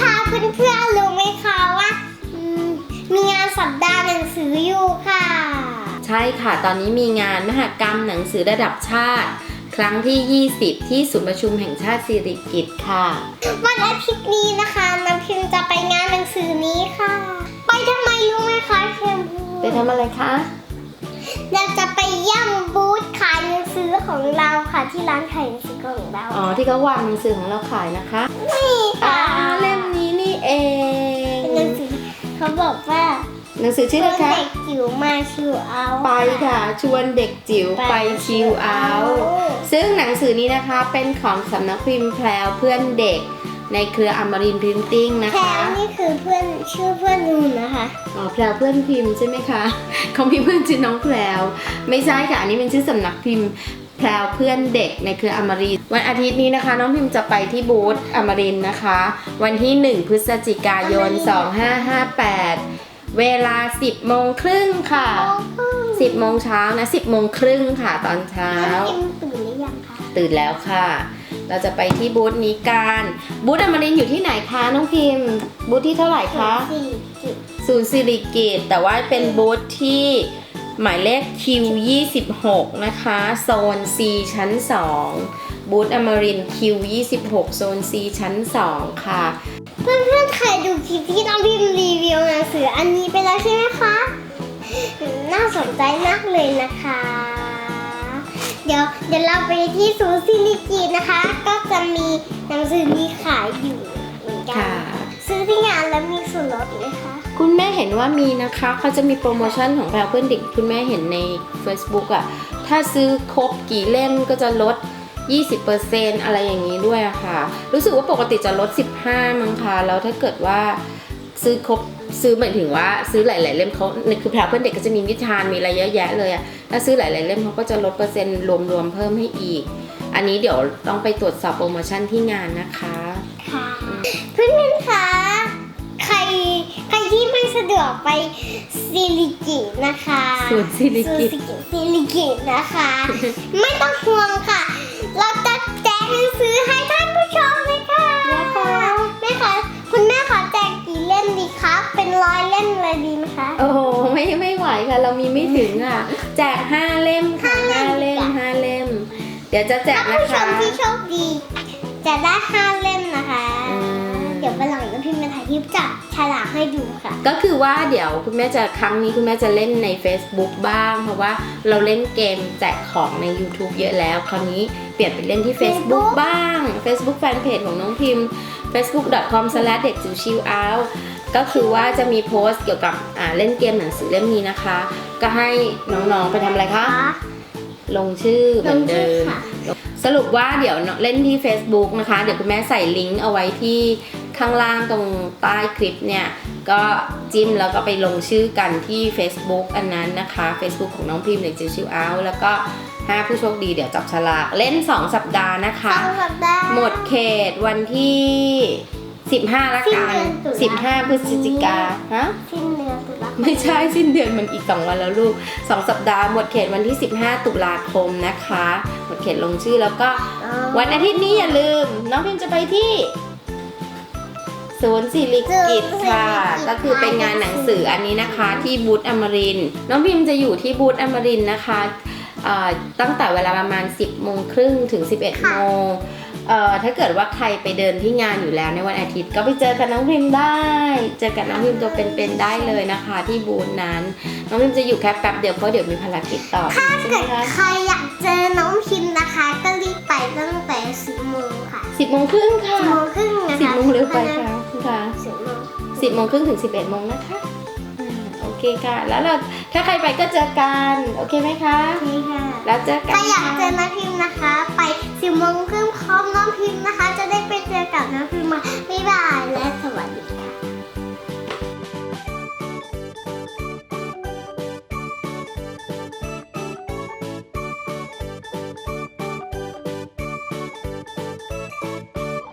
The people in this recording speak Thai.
คะเพื่อนๆรู้ไหมคะว่าอืมมีงานสัปดาห์หนังสืออยู่ค่ะ ใช่ค่ะ ตอนนี้มีงานมหกรรมหนังสือระดับชาติ ครั้งที่ 20 ที่ศูนย์ประชุมแห่งชาติสิริกิติ์ค่ะ วันอาทิตย์นี้นะคะน้ำพิมจะไปงานหนังสือนี้ค่ะ ไปทำไมรู้ไหมคะเพียมพูไปทำอะไรคะ เราจะไปย่ำบูธขายหนังสือของเราค่ะที่ร้านขายหนังสือของเรา อ๋อ ที่เขาวางหนังสือของเราขายนะคะ เขาบอกว่าหนังสือชื่ออะไรคะเด็กจิ๋วมาชิวเอาไปค่ะ ชวนเด็กจิ๋วไปชิลเอาท์ซึ่งหนังสือนี้นะคะเป็นของสำนักพิมพ์แพรวเพื่อนเด็ก ในเครืออมรินทร์พิมพ์ติ้งนะแพรคะนี่คือเพื่อนชื่อเพื่อนนูนนะคะอ๋อแพรวเพื่อนพิมพ์ใช่ไหมคะเขามีเพื่อนชื่อน้องแพรวไม่ใช่ค่ะอันนี้เป็นชื่อสำนักพิมพ์ แพรวเพื่อนเด็กในเครืออมรินทร์วันอาทิตย์นี้นะคะ น้องพิมพ์จะไปที่บูธอมรินทร์นะคะ วันที่ 1 พฤศจิกายน 2558 เวลา 10โมงครึ่งค่ะ 10โมงเช้านะ 10โมงครึ่งค่ะตอนเช้าแล้วพิมตื่นหรือยังคะตื่นแล้วค่ะ เราจะไปที่บูธนี้กันบูธอมรินทร์อยู่ที่ไหนคะน้องพิมพ์บูธที่เท่าไหร่คะสี่จุดศูนย์สิริกิตแต่ว่าเป็นบูธที่ หมายเลข Q26 นะคะ โซน C ชั้น 2 บูธอมริน Q26 โซน C ชั้น 2 ค่ะ เพื่อนๆเคยดูคลิปที่น้องพิมรีวิวหนังสืออันนี้ไปแล้วใช่ไหมคะอืมน่าสนใจมากเลยนะคะ เดี๋ยวเดี๋ยวเราไปที่ศูนย์ซิลิกิตนะคะ ก็จะมีหนังสือนี้ขายอยู่เหมือนกัค่ะ ซื้อที่งาน แล้วมีส่วนลดไหมคะ คุณแม่เห็นว่ามีนะคะเขาจะมีโปรโมชั่นของแพรเพื่อนเด็กคุณแม่เห็นใน Facebook อะถ้าซื้อครบกี่เล่มก็จะลด 20%อะไรอย่างนี้ด้วยอะค่ะ รู้สึกว่าปกติจะลด 15 มั้งคะแล้วถ้าเกิดว่าซื้อครบซื้อหมายถึงว่าซื้อหลาย ๆ เล่มเขาคือแพรเพื่อนเด็กก็จะมีนิทานมีอะไรเยอะแยะเลยอะถ้าซื้อหลาย ๆ เล่มเขาก็จะลดเปอร์เซ็นต์รวม ๆ เพิ่มให้อีก อันนี้เดี๋ยวต้องไปตรวจสอบโปรโมชั่นที่งานนะคะ ค่ะ เพื่อนๆคะใครใคร ที่ไม่สะดวกไปซิลิกินะคะสวนสิริกิตสวนซิลิกินะคะ ไม่ต้องห่วงค่ะ เราจะแจกหนังสือให้ท่านผู้ชมเลยค่ะแม่คะคุณแม่ขอแจกกี่เล่มดีคะเป็นร้อยเล่มเลยดีไหมคะ โอ้โหไม่ไม่ไหวค่ะ เรามีไม่ถึงอะ แจกห้าเล่มค่ะห้าห้าเล่เล่มม ห้าเล่ม เดี๋ยวจะแจกท่านนะผู้ชคะมที่โชคดี จะได้ห้าเล่มนะคะ อืม ถ่ายคลิปจับฉลากให้ดูค่ะ ก็คือว่าเดี๋ยวคุณแม่จะครั้งนี้คุณแม่จะเล่นใน Facebook บ้าง เพราะว่าเราเล่นเกมแจกของใน YouTube เยอะแล้ว คราวนี้เปลี่ยนไปเล่นที่ Facebook Facebook บ้าง Facebook Fanpage ของน้องพิมพ์ facebook.com slash เด็กจิ๋วชิลเอาก็คือว่าจะมีโพสต์เกี่ยวกับอ่าเล่นเกมหนังสือเล่มนี้นะคะ ก็ให้น้องๆไปทำอะไรคะ ลงชื่อเหมือนเดิมค่ะสรุปว่าเดี๋ยวเล่นที่ Facebook นะคะ เดี๋ยวคุณแม่ใส่ลิงก์เอาไว้ที่ ข้างล่างตรงใต้คลิปเนี่ย ก็จิ้มแล้วก็ไปลงชื่อกันที่ Facebook อันนั้นนะคะ Facebook ของน้องพิมพ์เด็กจิ๋วชิวเอาแล้วก็5ผู้โชคดีเดี๋ยวจับฉลากเล่น 2 สัปดาห์นะคะสองสัปดาห์หมดเขตวันที่ 15ละกันสิ้นเดือนตุลา15 พฤศจิกาฮะสิ้นเดือนตุลาคมไม่ใช่สิ้นเดือนมันอีก 2 วันแล้วลูก 2 สัปดาห์หมดเขตวันที่ 15 ตุลาคมนะคะ หมดเขตลงชื่อแล้วก็ วันอาทิตย์นี้อย่าลืม น้องพิมจะไปที่ ศูนย์สิริกิตค่ะ ก็คือเป็นงานหนังสืออันนี้นะคะ ที่บูธอมรินทร์น้องพิมจะอยู่ที่บูธอมรินทร์นะคะเอ่อตั้งแต่เวลาประมาณ 10โมงครึ่งถึง 11โมงเอ่อถ้าเกิดว่าใครไปเดินที่งานอยู่แล้วในวันอาทิตย์ ก็ไปเจอกับน้องพิมได้ เจอกับน้องพิมตัวเป็นๆได้เลยนะคะ ที่บูธนั้น น้องพิมจะอยู่แค่แป๊บเดียวเพราะเดี๋ยวมีภารกิจต่อถ้าใช่ไหเกิมดคะใครอยากเจอน้องพิมพ์นะคะ ก็รีบไปตั้งแต่สิบโมงค่ะสิบโมงครึ่งค่ะสิบโมงครึ่งนะคะสิบโมงเร็วไปค่ะ 10โมงครึ่งถึง 11โมงนะคะโอเคค่ะ แล้วเราถ้าใครไปก็เจอกัน โอเคไหมคะนี่ค่ะแล้วเจอกันถ้าอยากเจอน้อพิมนะคะ ไปสิบโมงครึ่งพร้อมน้องพิมนะคะ จะได้ไปเจอกับน้อพิมมาบ๊ายบายและสวัสดีค่ะ